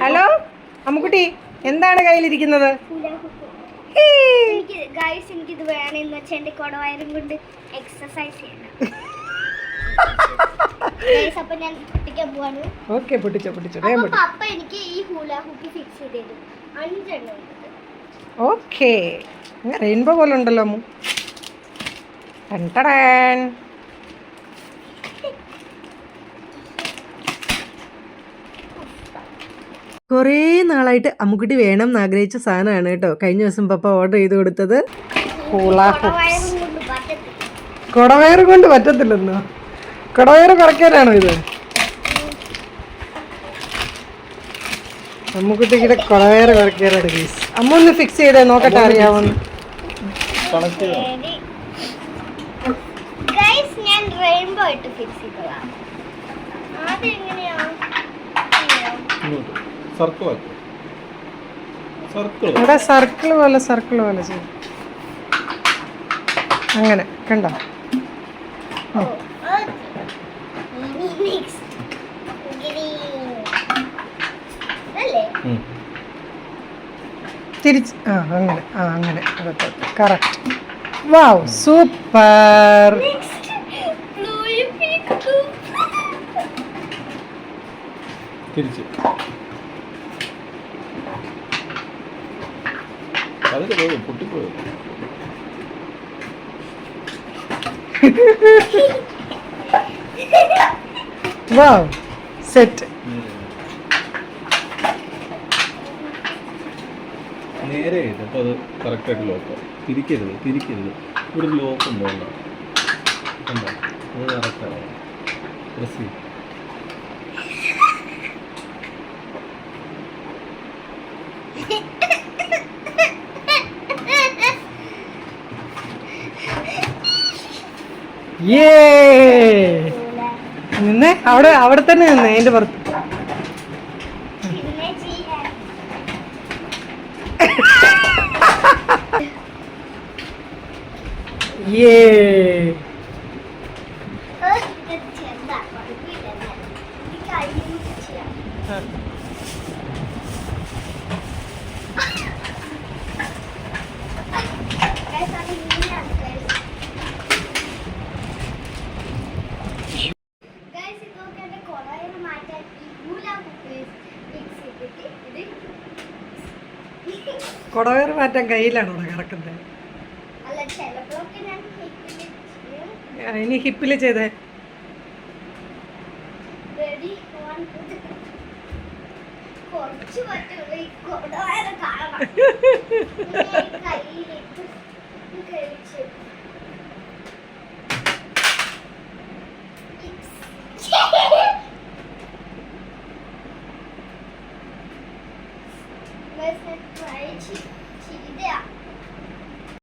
Hello? Ammukutty എന്താണ് കയ്യിലിരിക്കുന്നത്? Guys എനിക്ക് ഇത് വേണമെന്ന് വെച്ചാൽ എന്റെ കുടവയറും കൊണ്ട് എക്സസൈസ് ചെയ്യണം. അപ്പൊ ഞാൻ പൊട്ടിക്കാൻ പോവാണ്. ഓക്കെ പൊട്ടിച്ചോ പൊട്ടിച്ചോ. അപ്പൊ വേഗം പൊട്ടി പപ്പ എനിക്ക് ഈ ഹൂല ഹൂക്ക് ഫിക്സ് ചെയ്ത് തരും അഞ്ചെണ്ണം ഉണ്ട്. ഓക്കെ. റെയിൻബോ പോലെ ഉണ്ടല്ലോ അമ്മു. ടൻ ടടാൻ. കുറേ നാളായിട്ട് അമ്മുക്കുട്ടി വേണം എന്ന് ആഗ്രഹിച്ച സാധനമാണ് കേട്ടോ. കഴിഞ്ഞ ദിവസം പപ്പ ഓർഡർ ചെയ്ത് കൊടുത്തത്. കുടവയർ കൊണ്ട് പറ്റത്തില്ലെന്നോ? കുടവയർ കുറയ്ക്കാനാണോ ഇത്? അമ്മുക്കുട്ടിയുടെ കുടവയർ കുറയ്ക്കാനാണ് ഗീസ് അമ്മ ഒന്ന് ഫിക്സ് ചെയ്തേ നോക്കട്ടെ അറിയാവുന്ന ഞാൻ റെയിൻബോ ഇട്ട് ഫിക്സ് ചെയ്തതാണ് അതെങ്ങനെയാ ഇങ്ങോട്ട്. സർക്കിൾ ആക്കി. സർക്കിൾ. ഇവിടെ സർക്കിൾ പോലെ സർക്കിൾ പോലെ ചെയ്യും. അങ്ങനെ കണ്ടോ? അല്ലേ? തിരിച്ച് ആ അങ്ങനെ ആ അങ്ങനെ. കറക്റ്റ് വാവ് സൂപ്പർ തിരിച്ച്. അതൊക്കെ പോകും പൊട്ടിപ്പോയി. വാവ് സെറ്റ് നേരെ അപ്പോൾ അത് കറക്റ്റായിട്ട് ലോക്ക് തിരിക്കരുത് തിരിക്കരുത്. ഇവിടെ ലോക്ക് ഉണ്ടോ ഉണ്ടോ? ഉണ്ടോ അത് കറക്റ്റാണ് പ്രസ് ചെയ്യും. നിന്നെ? അവിടെ അവിടെ തന്നെ നിന്ന് അതിന്റെ പുറത്ത്. പിന്നെ മാറ്റം മാറ്റാൻ കയ്യിലാണോ കിടക്കുന്നത് ഇനി ഹിപ്പിൽ ചെയ്തേ. കുറച്ച് പറ്റുള്ളൂ ഈ കുടവയറ് കാണണം ഇങ്ങനെ